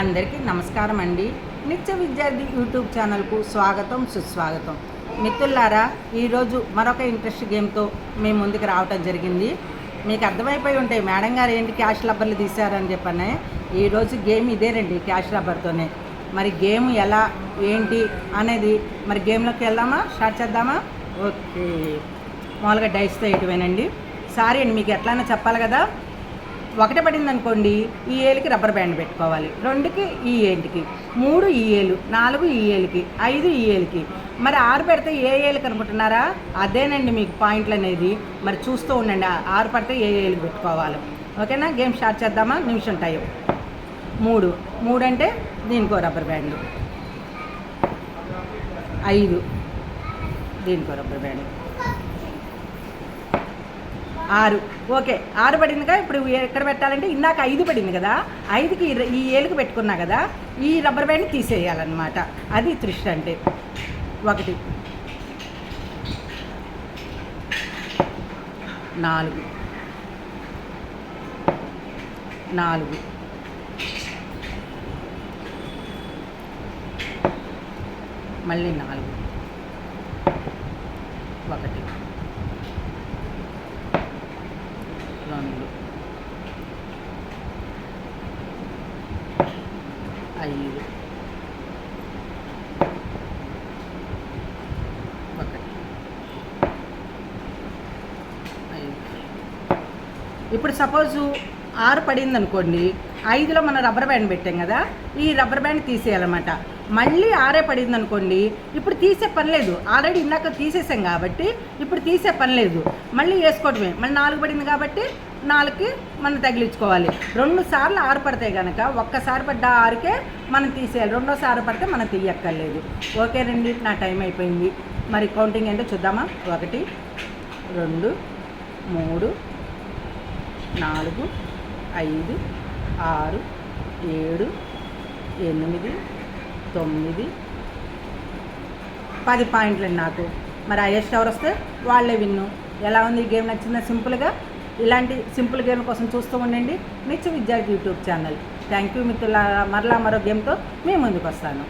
అందరికీ నమస్కారం అండి. నిత్య విద్యార్థి యూట్యూబ్ ఛానల్కు స్వాగతం సుస్వాగతం. మిత్రులారా ఈరోజు మరొక ఇంట్రెస్ట్ గేమ్తో మేము ముందుకు రావటం జరిగింది. మీకు అర్థమైపోయి ఉంటాయి మేడం గారు ఏంటి క్యాష్ రబ్బర్లు తీశారని చెప్పనే ఈరోజు గేమ్ ఇదేనండి క్యాష్ రబ్బర్తోనే. మరి గేమ్ ఎలా ఏంటి అనేది మరి గేమ్లోకి వెళ్దామా? స్టార్ట్ చేద్దామా? ఓకే. మామూలుగా డైస్తో ఇటువేనండి. సారీ అండి మీకు ఎట్లయినా చెప్పాలి కదా? ఒకటి పడింది అనుకోండి ఈ ఏలికి రబ్బర్ బ్యాండ్ పెట్టుకోవాలి. రెండుకి ఈ ఏంటికి? మూడు ఈ ఏలు నాలుగు ఈ ఏలికి ఐదు ఈ ఏలికి. మరి ఆరు పెడితే ఏ ఏలికి అనుకుంటున్నారా? అదేనండి మీకు పాయింట్లు అనేది మరి చూస్తూ ఉండండి ఆ- ఆరు పడితే ఏ ఏలికి పెట్టుకోవాలి. ఓకేనా? గేమ్ స్టార్ట్ చేద్దామా? నిమిషం టైం. మూడు. మూడు అంటే దీనికో రబ్బర్ బ్యాండ్ ఐదు. దీనికో రబ్బర్ బ్యాండ్ ఆరు. ఓకే ఆరు పడిందిగా ఇప్పుడు ఎక్కడ పెట్టాలంటే ఇందాక ఐదు పడింది కదా ఐదుకి ఈ ఏలుకు పెట్టుకున్నా కదా ఈ రబ్బర్ బ్యాండ్ తీసేయాలన్నమాట. అది తృష్టి అంటే. ఒకటి. నాలుగు. నాలుగు. మళ్ళీ నాలుగు. ఒకటి రెండు ఐదు. ఒకటి. ఐదు. ఇప్పుడు సపోజు ఆరు పడింది అనుకోండి ఐదులో మనం రబ్బర్ బ్యాండ్ పెట్టాం కదా ఈ రబ్బర్ బ్యాండ్ తీసేయాలన్నమాట. మళ్ళీ ఆరే పడింది అనుకోండి ఇప్పుడు తీసే పని లేదు. ఆల్రెడీ ఇందాక తీసేసాం కాబట్టి ఇప్పుడు తీసే పని లేదు. మళ్ళీ వేసుకోవటమే. మళ్ళీ నాలుగు పడింది కాబట్టి నాలుగుకి మనం తగిలించుకోవాలి. రెండు సార్లు ఆరు పడతాయి కనుక ఒక్కసారి పడ్డ ఆరుకే మనం తీసేయాలి. రెండోసారి పడితే మనం తీయక్కర్లేదు. ఓకేనండి నా టైం అయిపోయింది. మరి కౌంటింగ్ ఏంటో చూద్దామా? ఒకటి రెండు మూడు నాలుగు ఐదు ఆరు ఏడు ఎనిమిది తొమ్మిది పది పాయింట్లు నాకు. మరి హైయెస్ట్ ఎవరు వస్తే వాళ్ళే విన్ను. ఎలా ఉంది? ఈ గేమ్ నచ్చిందా? సింపుల్గా? ఇలాంటి సింపుల్ గేమ్ కోసం చూస్తూ ఉండండి. నిత్య విద్యార్థి యూట్యూబ్ ఛానల్. థ్యాంక్ యూ మిత్రుల మరలా మరో గేమ్తో మేము ముందుకు వస్తాను